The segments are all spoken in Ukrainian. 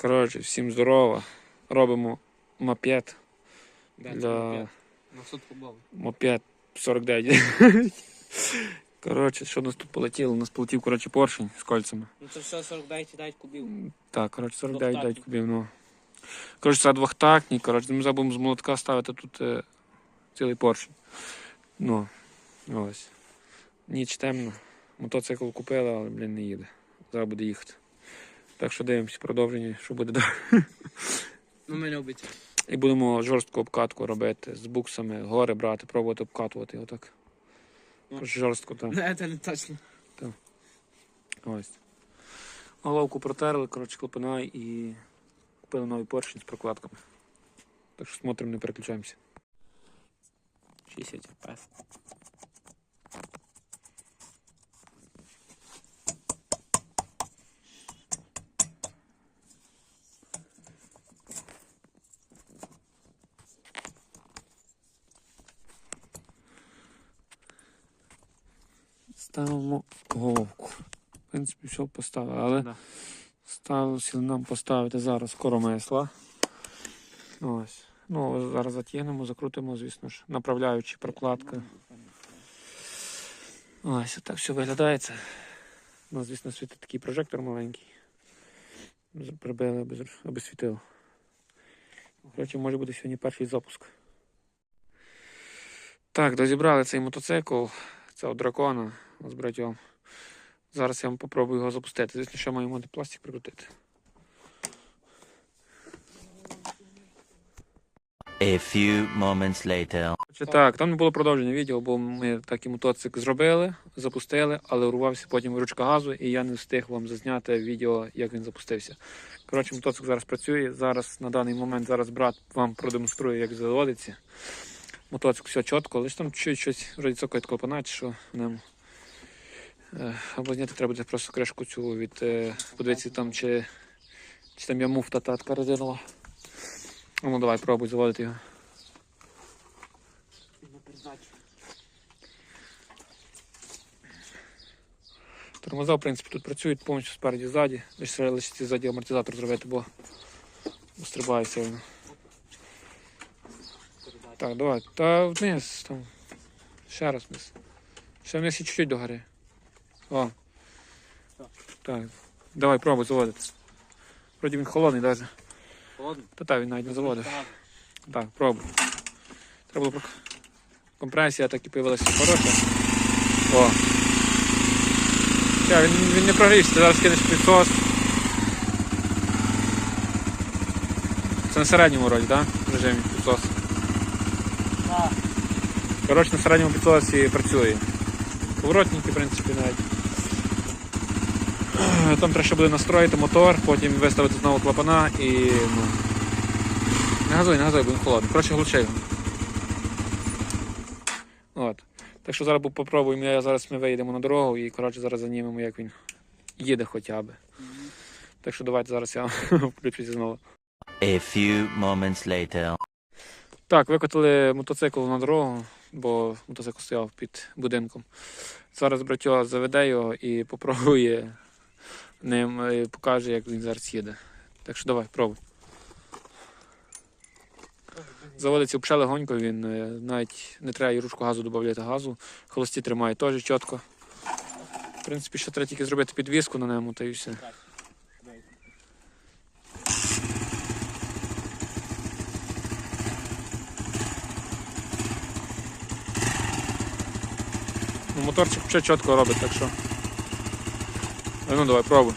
Коротше, всім здорово. Робимо мопед. Да, Для- На сотку балів. Мопед 49. Коротше, що у нас тут полетіло? У нас полетів, коротше, поршень з кольцями. Ну це все 49 9 кубів. Так, коротше, 49 Двохтактний. 9 кубів, ну. Коротше, це двохтактні, коротше, ми забудемо з молотка ставити тут е, цілий поршень. Ну, ось. Ніч темно. Мотоцикл купили, але, блін, не їде. Зараз буде їхати. Так що дивимося продовження, що буде далі. Ну ми обіцяємо. І будемо жорстку обкатку робити з буксами, гори брати, пробувати обкатувати його так. Ну. Жорстко там. Не, це не точно. Ось. Головку протерли, коротше, клапана і купили новий поршень з прокладками. Так що смотримо, не переключаємося. 60 FPS. Ставимо головку. В принципі, все поставили, але Да. сталося нам поставити зараз коромисла. Ось. Ну, зараз затягнемо, закрутимо, звісно ж, направляючи прокладка. Ось, так все виглядає. Це. Ну, звісно, світить такий прожектор маленький. Прибили, аби, аби світило. Коротше, може бути сьогодні перший запуск. Так, дозібрали цей мотоцикл. От дракона з братьом. Зараз я вам попробую його запустити. Звісно, що маємо пластик прикрутити. A few moments later. Так, там не було продовження відео, бо ми так і мотоцикл зробили, запустили, але урвався потім ручка газу, і я не встиг вам зазняти відео, як він запустився. Коротше, мотоцикл зараз працює. Зараз на даний момент зараз брат вам продемонструє, як заводиться. Мотоцикл все чітко, лише там чуть щось вроді цокає клапана, що в ньому. Е, Або зняти треба буде просто кришку цю від е, подивитися там, чи, чи там є муфта та така резинова. Ну давай, пробуй заводити його. Тормоза, в принципі, тут працюють повністю спереді ззаді. Лише лише ззаді амортизатор зробити, бо стрибає сильно. Так, давай. Та вниз там. Ще раз вниз. Ще вниз і чуть-чуть до гори. О. Так. Давай, пробуй заводити. Вроді він холодний навіть. Холодно? Та так, він навіть не заводив. Так. Пробуй. Треба було компресія так і появилася хороша. О. Я, він, він не прогрівся, ти зараз кинеш підсос. Це на середньому роді, так? Да? В режимі підсос. Так. Коротше, на середньому підсосі працює. Поворотники, в принципі, навіть. Там треба ще буде настроїти мотор, потім виставити знову клапана і. Ну, не газуй, не газуй, він холодний. Коротше, глуши. От. Так що зараз попробуємо, я зараз ми виїдемо на дорогу і коротше зараз занімемо, як він їде хоча б. Так що давайте зараз я включуся знову. A few moments later. Так, викотили мотоцикл на дорогу, бо мотоцикл стояв під будинком. Зараз братьо заведе його і попробує ним е, покаже, як він зараз їде. Так що давай, пробуй. Заводиться взагалі легонько, він е, навіть не треба і ручку газу додати газу. Холості тримає теж чітко. В принципі, ще треба тільки зробити підвіску на ньому та і все. Ну, моторчик ще чітко робить, так що. А Ну давай, пробуй,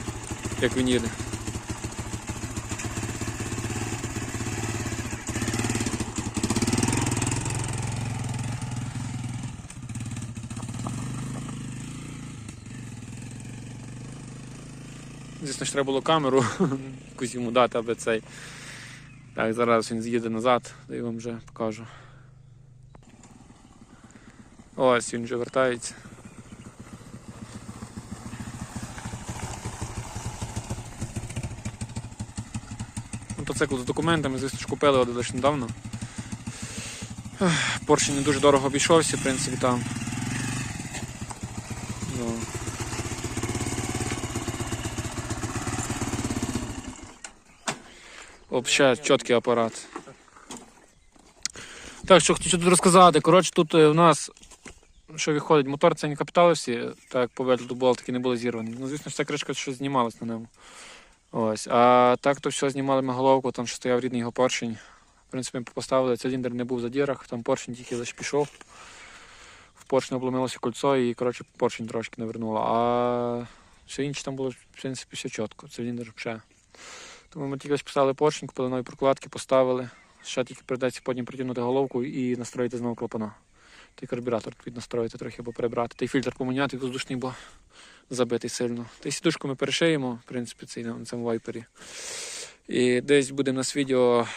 як він їде. Звісно ж треба було камеру якусь йому дати, аби цей. Так, зараз він з'їде назад, то я вам вже покажу. Ось він вже вертається. Мотоцикл з документами, звісно ж, купили один лише недавно. Поршень не дуже дорого обійшовся, в принципі, там. Ну. Взагалі чіткий апарат. Так, що хочу тут розказати. Коротше, тут е, у нас, що виходить, мотор це не капіталовсі, так як по вигляду болтики не були зірвані. Ну, звісно, ж ця кришка щось знімалась на ньому. Ось. А так то все знімали ми головку, там що стояв рідний його поршень. В принципі, ми поставили, циліндр не був в задірах, там поршень тільки пішов. В поршні обломилося кольцо і, коротше, поршень трошки не вернуло. А все інше там було, в принципі, все чітко. Циліндр взагалі. Тому ми тільки поставили поршень, купили нові прокладки, поставили. Ще тільки прийдеться потім притягнути головку і настроїти знову клапана. Той карбюратор тут настроїти трохи або перебрати. Той фільтр поміняти воздушний, бо забитий сильно. Та й сідушку ми перешиємо, в принципі, цей на цьому вайпері. І десь буде в нас відео,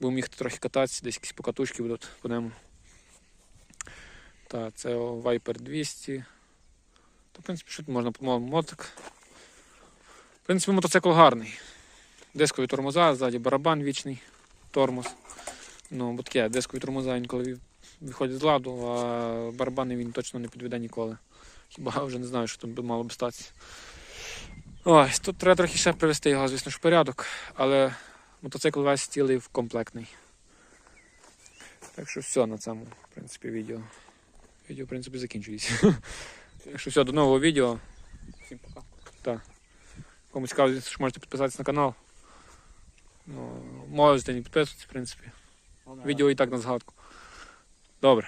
будемо їхати трохи кататися, десь якісь покатушки будуть по ньому. Так, це Viper 200. То, в принципі, що тут можна по-моєму мотик. В принципі, мотоцикл гарний. Дискові тормоза, ззаді барабан вічний, тормоз. Ну, бо таке, дискові тормоза інколи виходять з ладу, а барабани він точно не підведе ніколи. Хіба вже не знаю, що би мало б статися. Ось, тут треба трохи ще привести його, звісно ж, в порядок, але мотоцикл весь цілий в комплектний. Так що все на цьому, в принципі, відео. Відео, в принципі, закінчується. Так що все, до нового відео. Всім пока. Кому цікаво, звісно, що можете підписатися на канал. Ну, можете не підписуватися, в принципі. Відео і так на згадку. Dobro.